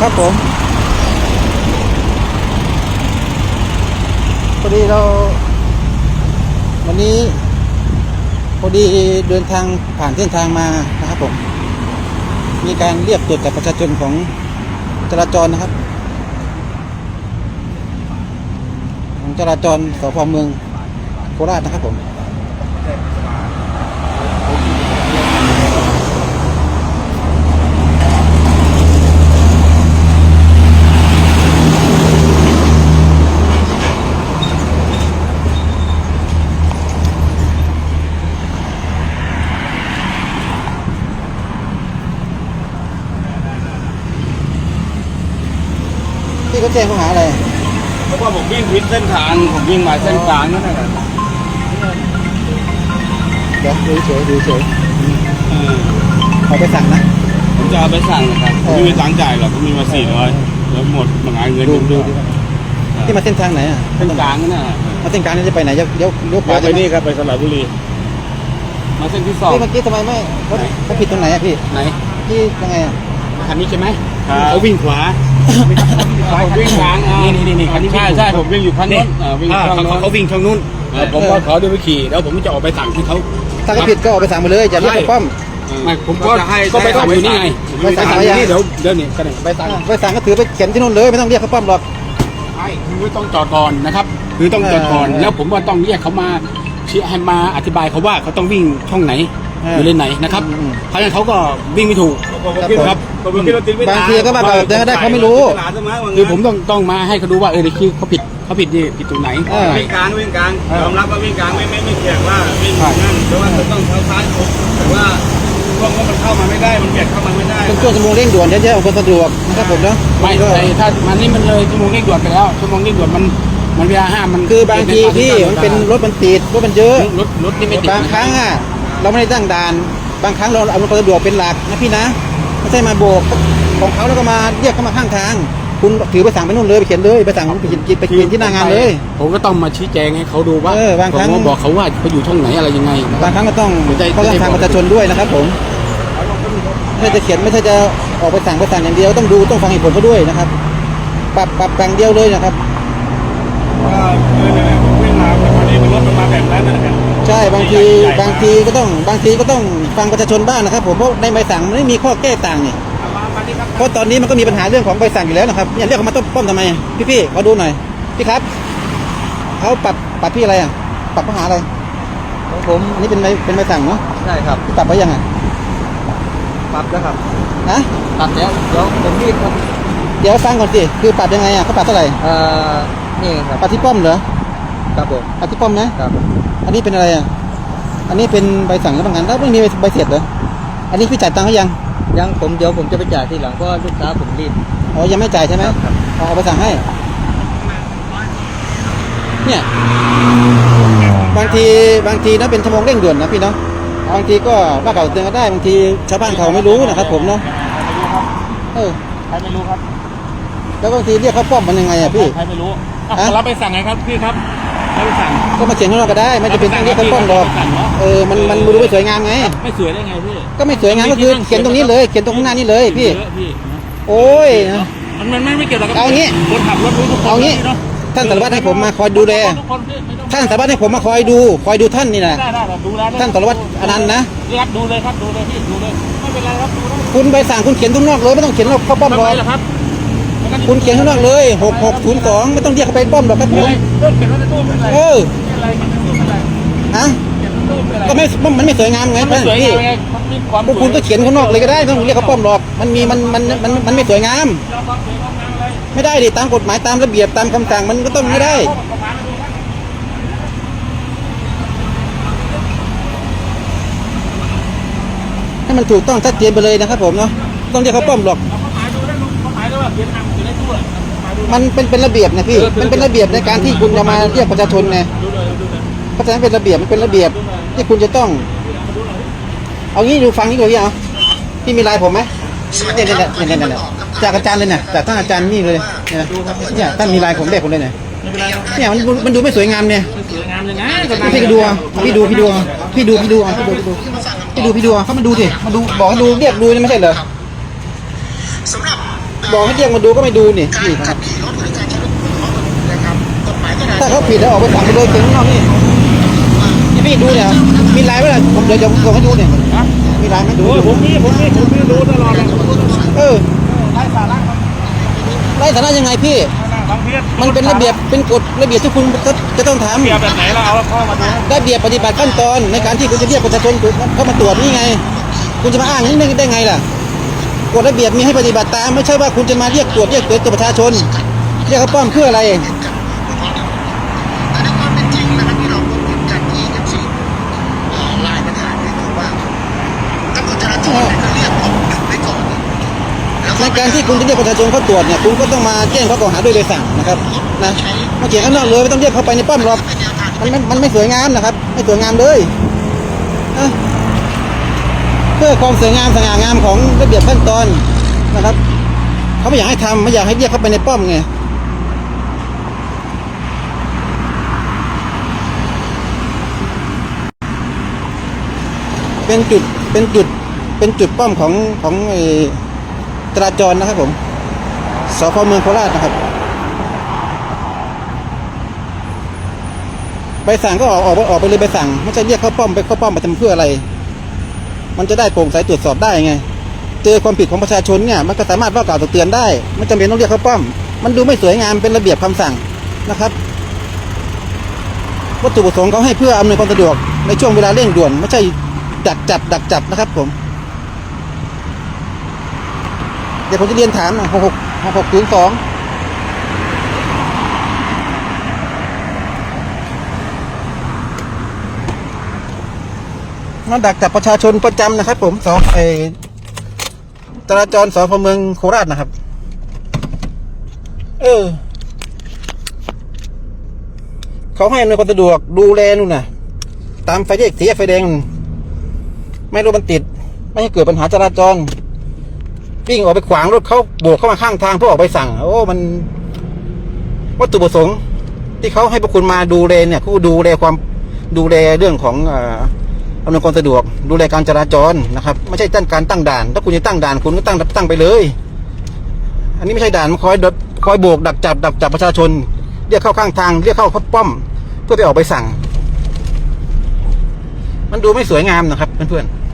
ครับผมพอดีเรา วันนี้พอดีเดินทางผ่านเส้นทางมานะครับผมมีการเรียกตรวจกับประชาชนของจราจรนะครับ ของจราจรสพเมืองโคราชนะครับผม ที่เขาแจ้งข้อหาอะไรเพราะว่าผมวิ่งผิดเส้นทางผมวิ่งมาเส้นกลางนั่นแหละเดี๋ยวดูเฉยดูเฉยเออเอาไปสั่งนะผมจะเอาไปสั่งนะครับเอผมอไม่มีตังค์จ่ายหรอกผมมีมาสี่ร้อยแล้วหมดมางานเงินดูผมดูด้วยดิที่มาเส้นทางไหนอะเส้นกลางนั่นน่ะมาเส้นกลางนี่จะไปไหนจะเลี้ยวเลี้ยวขเดี๋วายวไปใช่ไหมนี่ครับไปสระบุรี มาเส้นที่สองพี่เมื่อกี้ทำไมไม่เขาเขาผิดตรงไหนอะพี่ไหน ที่ยังไงอะคันนี้ใช่ไหมครับ เขาวิ่งขวาผมวิ่งกลางอะนี่นี่นี่คันนี้วิ่งใช่ใช่ผมวิ่งอยู่ข้างนู้นเออวิ่งอ่าข้างเขานู้นเขาวิ่งทางนู้นแล้วผมก็ขอเดินไปขี่แล้วผมจะออกไปสั่งที่เขาถ้าเขาผิดก็ออกไปสั่งไปเลยอย่าเรียกไปป้อมไม่ผมก็จะให้ก็ไปให้สั่งเอาอยู่นี่ไปไงไปสั่งไปสั่งไปยังที่นี่เดี๋ยวเดี๋ยวนี่ก็ได้ไปสั่งไปสั่งก็ถือไปเขียนที่นู่นเลยไม่ต้องเรียกเขาป้อมหรอกใช่คือต้องจอดก่อนนะครับคือต้องจอดก่อนเออแล้วผมว่าต้องเรียกเขามาชี้ให้มาอธิบายเขาว่าเขาต้องวิ่งช่องไหนเอออยู่เลนไหนนะครับอืมเพราะฉะนั้นเขาก็วิ่งไม่ถูกครับผมครั บบางทีก็มาแบบเดินก็ได้เขาไม่รู้คือผมต้องต้องมาให้เขาดูว่าเออในคือเขาผิดเขาผิดนี่ผิดตรงไหนเออวิ่งกลางวิ่งกลางเออยอมรับว่าวิ่งกลางไม่ไม่ไม่เถียงว่าวิ่งนั่นเพราะว่าจะต้องเท้าซ้ายอกแต่ว่าช่วงว่ามันเข้ามาไม่ได้มันเบียดเข้ามาไม่ได้เป็นช่วงชั่วโมงเร่งด่วนเดี๋ยวจะเอาคนสะดวกนะครับผมเนาะไม่ก็แต่ถ้ามันนี่มันเลยชั่วโมงเร่งด่วนไปแล้วชั่วโมงเร่งด่วนมันมันเวลาห้ามมันคือบางทีพี่มันเป็นรถมันติดรถมันเยอะรถรถนี่ไม่ติดบางครั้งอะเราไม่ได้ตั้งด่าน บางครั้งเราเอาความสะดวกเป็นหลักนะพี่นะ ไม่ใช่มาโบกของเขาแล้วก็มาเรียกเขามาข้างทาง คุณถือไปสั่งไปนู่นเลยไปเขียนเลยไปสั่งไปเขียนไปเขียนที่หน้างานเลย ผมก็ต้องมาชี้แจงให้เขาดูว่าเออบางครั้ง ผมก็บอกเขาว่าเขาอยู่ช่องไหนอะไรยังไงนะคบารับ งครั้งก็ต้องไม่ใช่เขาต้องทางประชาชนด้วยนะครับผมไม่ใช่จะเขียนไม่ใช่จะออกไปสั่งไปสั่งอย่างเดียวต้องดูต้องฟังเหตุผลเขาด้วยนะครับ ปรับปรับแต่งเดียวเลยนะครับว่าเออเนี่ยผมวิ่งมาแต่พอดีมันรถมันมาแบบนั้นนะครับ ใช่บางทีบางทีก็ต้องบางทีก็ต้องฟังประชาชนบ้างนะครับ ผมเพราะในใบสั่งมันไม่มีข้อแก้ต่างนี่เพราะตอนนี้มันก็มีปัญหาเรื่องของใบสั่งอยู่แล้วนะครับเนี่ยเรียกเขามาต้มป้อมทำไมพี่พี่ๆขอดูหน่อยพี่ครับเขาปรับปรับพี่อะไรอะปรับข้อหาอะไรของผมอันนี้เป็นใบเป็นใบสั่งเนาะใช่ครับพี่ปรับไว้ยังอะปรับแล้วครับนะปรับแล้วเดี๋ยวผมรีบครับเดี๋ยวฟังก่อนสิคือปรับยังไงอะเขาปรับเท่าไหร่เอ่อนี่ครับปรับที่ป้อมเหรอ ครับผมปรับที่ป้อมนะครับอันนี้เป็นอะไรอะอันนี้เป็นใบสั่งแล้วบางงานแล้วไม่มีใบเสร็จเหรออันนี้พี่จ่ายตังค์เขายังยังผมเดี๋ยวผมจะไปจ่ายทีหลังเพราะว่าลูกค้าผมรีบอ๋อยังไม่จ่ายใช่ไหมครับครับเอาเอาไปสั่งให้ เนี่ยบางทีบางทีนะเป็นชั่วโมงเร่งด่วนนะพี่เนาะบางทีก็ว่าเก่าเตือนก็ได้บางทีชาวบ้านเขาไม่รู้นะครับ ผมเนาะเออใครไม่รู้ครับ แล้วบางทีเรียกเขาป้อมมันยังไงอะพี่ใครไม่รู้อะฮะเราไปสั่งไงครับพี่ครับเราไป สั่งก็มาเขียนข้างนอกก็ได้ไม่จะเป็นต้องเรียกเขาป้อมหรอกเอาไปสั่งเหรอเออมันมันดูไม่สวยงามไง ไม่สวยได้ไงพี่ก็ไม่สวยงามก็คือเขียนตรงนี้เลย เขียนตรงข้างหน้านี่เลยพี่เยอะพี่โอ้ยมันมันไม่เกี่ยวกับเอางี้คนขับรถรู้ทุกคนเอางี้เนาะท่านสารวัตรให้ผมมาคอยดูแลทุกคนพี่ไม่ต้องท่านสารวัตรให้ผมมาคอยดู คอยดูท่านนี่แหละได้ได้เราดูแลได้ท่านสารวัตรอนันต์นะครับดูเลยครับดูเลยพี่ดูเลยไม่เป็นไรครับดูได้คุณไปสั่งคุณเขียนตรงนอกเลยไม่ต้องเขียนเข้าป้อมหรทำอกไมล่ะครับ คุณเขียนข้างนอกเลยหกหกศูนย์สองไม่ต้องเรียกเขาไปป้อมหรอกครับผมเรื่องเขียนไว้ในตู้เป็นไรเออเป็นไรมันเป็นตู้เป็นไรฮะเขียนในตู้เป็นไรก็ไม่ มันไม่สวยงามไงมันไม่สวยพี่งามไงมันมีความพวกคุณก็เขียนข้างนอกเลยก็ได้ไม่ต้องเรียกเขาป้อมหรอก มันมีมันมันมันมันไม่สวยงามเราความสวยความงามอะไรไม่ได้ดิตามกฎหมายตามระเบียบตามคำสั่งมันก็ต้องไม่ได้เข้ามาประมาณดูครับให้มันถูกต้องชัดเจนไปเลยนะครับผมเนาะต้องเรียกเขาป้อมหรอกเอาเข้าหมายดูได้ลุงเข้าหมายด้วยว่าเขียนนำอยู่ในตู้อะหมายดูมันเป็นเป็นระเบียบนะพี่ มันเป็นระเบียบในการที่คุณจะมาเรียกประชาชนไงดูเลยดูเลยเพราะฉะนั้นเป็นระเบียบมันเป็นระเบียบที่คุณจะต้อง เอางี้ดูฟังนี่ดูพี่เอาพี่มีไลน์ผมไหมเนี่ยเนี่ยเนี่ยเนี่ยเนี่ยจากอาจารย์เลยเนี่ยจากท่านอาจารย์นี่เลยเนี่ยนะเนี่ยท่านมีไลน์ผมเด็กผมเลยเนี่ยไม่เป็นไรครับเนี่ยมันมันดูไม่สวยงามเนี่ยไม่สวยงามยังไงก็พี่ก็ดูอะพี่ดูพี่ดูอะพี่ดูพี่ดูอะพี่ดูพี่ดูพี่ดูพี่ดูอะเขามาดูสิมาดูบอกให้ดูเรียกดูนี่ไม่ใช่เหรอบอกบ อกให้เรียกมาดูก็ไม่ดูนี่นี่ครับถ้าเขาผิดแล้วออกไปสั่งไปเลยเก่งข้างนอกนี่นี่พี่ดูเนี่ยมีลายไหมล่ะผมเดี๋ยวจะส่งให้ดูเนี่ยมีลายไหมดูโอ้ยผมนี่ผมนี่ผมนี่รู้ตลอดเลยเออไร้สาระครับไล่ฐานะยังไงพี่ บางทีมันเป็นระเบียบเป็นกฎระเบียบที่คุณจะจะต้องทำ เบียบแบบไหนเราเอาเข้ามาดูระเบียบปฏิบัติขั้นตอนในการที่คุณจะเรียกประชาชนเข้ามาตรวจนี่ไง คุณจะมาอ้างอย่างนี้ได้ไงล่ะ กฎระเบียบมีให้ปฏิบัติตาม ไม่ใช่ว่าคุณจะมาเรียกตรวจเรียกตรวจตัวประชาชน เรียกเขาป้อมเพื่ออะไรแต่ในความเป็นจริงนะครับที่เราพูดถึงกันที่เอฟซีไลน์ปัญหาเนี่ยคือว่าตำรวจจราจรเนี่ยก็เรียกผมหยุดไว้ก่อนแล้วในการที่คุณจะเรียกประชาชนเข้าตรวจเนี่ยคุณก็ต้องมาแจ้งข้อกล่าวหาด้วยใบสั่งนะครับนะมาเขียนข้างนอกเลยไม่ต้องเรียกเข้าไปในป้อมหรอกมันมันมันไม่สวยงามนะครับ ไม่สวยงามเลยนะ เพื่อความสวยงามสง่างามของระเบียบขั้นตอนนะครับเขาไม่อยากให้ทำไม่อยากให้เรียกเข้าไปในป้อมไงเป็นจุดเป็นจุดเป็นจุดป้อมของของไอ้จราจรนะครับผมสพเมืองโคราชนะครับใบสั่งก็ออกออกออกไปเลยใบสั่งไม่ใช่เรียกเข้าป้อมไปเข้าป้อมไปทำเพื่ออะไร มันจะได้โปร่งใสตรวจสอบได้ไงเจอความผิดของประชาชนเนี่ยมันก็สามารถว่ากล่าวตักเตือนได้ไม่จำเป็นต้องเรียกเขาป้อม มันดูไม่สวยงามเป็นระเบียบคำสั่งนะครับวัตถุประสงค์เขาให้เพื่ออำนวยความสะดวกในช่วงเวลาเร่งด่วน ไม่ใช่ดักจับ ดักจับนะครับผม เดี๋ยวผมจะเรียนถามหกหกหกหกศูนย์สอง มาดักจับประชาชนประจำนะครับ ผมสองไอจราจรสพเมืองโคราชนะครับ เออเขาให้อำนความสะดวกดูแลนู่นน่ะตามไฟแยกสีไฟแดง ไม่รถมันติด ไม่ให้เกิดปัญหาจราจรวิ่งออกไปขวางรถเขาโบกเข้ามาข้างทางเพื่อออกไปสั่ง โอ้มัน วัตถุประสงค์ ที่เขาให้พวกคุณมาดูแลเนี่ยเขาดูแลความดูแลเรื่องของอ่ อำนวยความสะดวกดูแลการจราจรนะครับไม่ใช่ตั้งการตั้งด่าน ถ้าคุณจะตั้งด่านคุณก็ตั้งตั้งไปเลย อันนี้ไม่ใช่ด่านมันคอยดคอยโบกดักจับดักจับประชาชน เรียกเข้าข้างทาง เรียกเข้าป้อม เพื่อไปออกไปสั่ง มันดูไม่สวยงามนะครับเพื่อนๆ